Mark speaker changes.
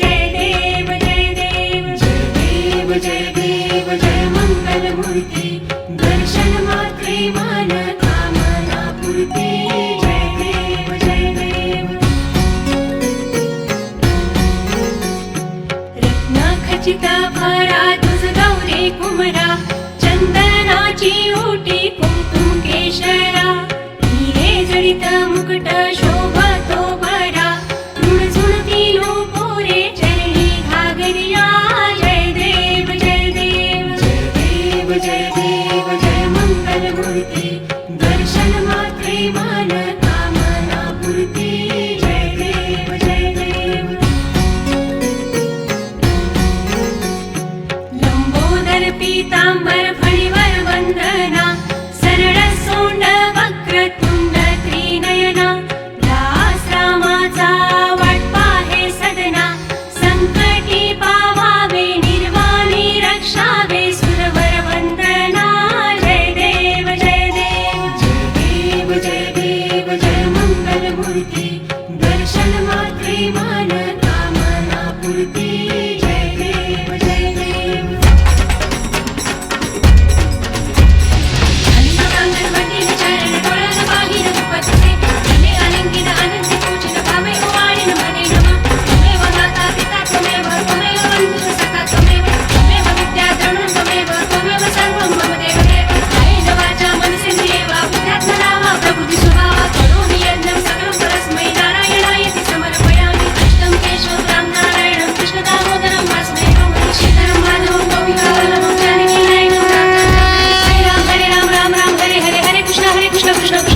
Speaker 1: जय देव जय देव. जय देव जय देव जय मंगल मूर्ती दर्शन मात्रे मान रत्न भरा तुझ गौरी कुमरा चंदनाची ओटी कुंकुम केशरा. हिरे जडित मुकुट शोभतो बरा झुणझुणती पोरे चरणी घागरिया. जय देव जय देव. जय देव जय देव जय मंगल मूर्ती घरगुती Krishna.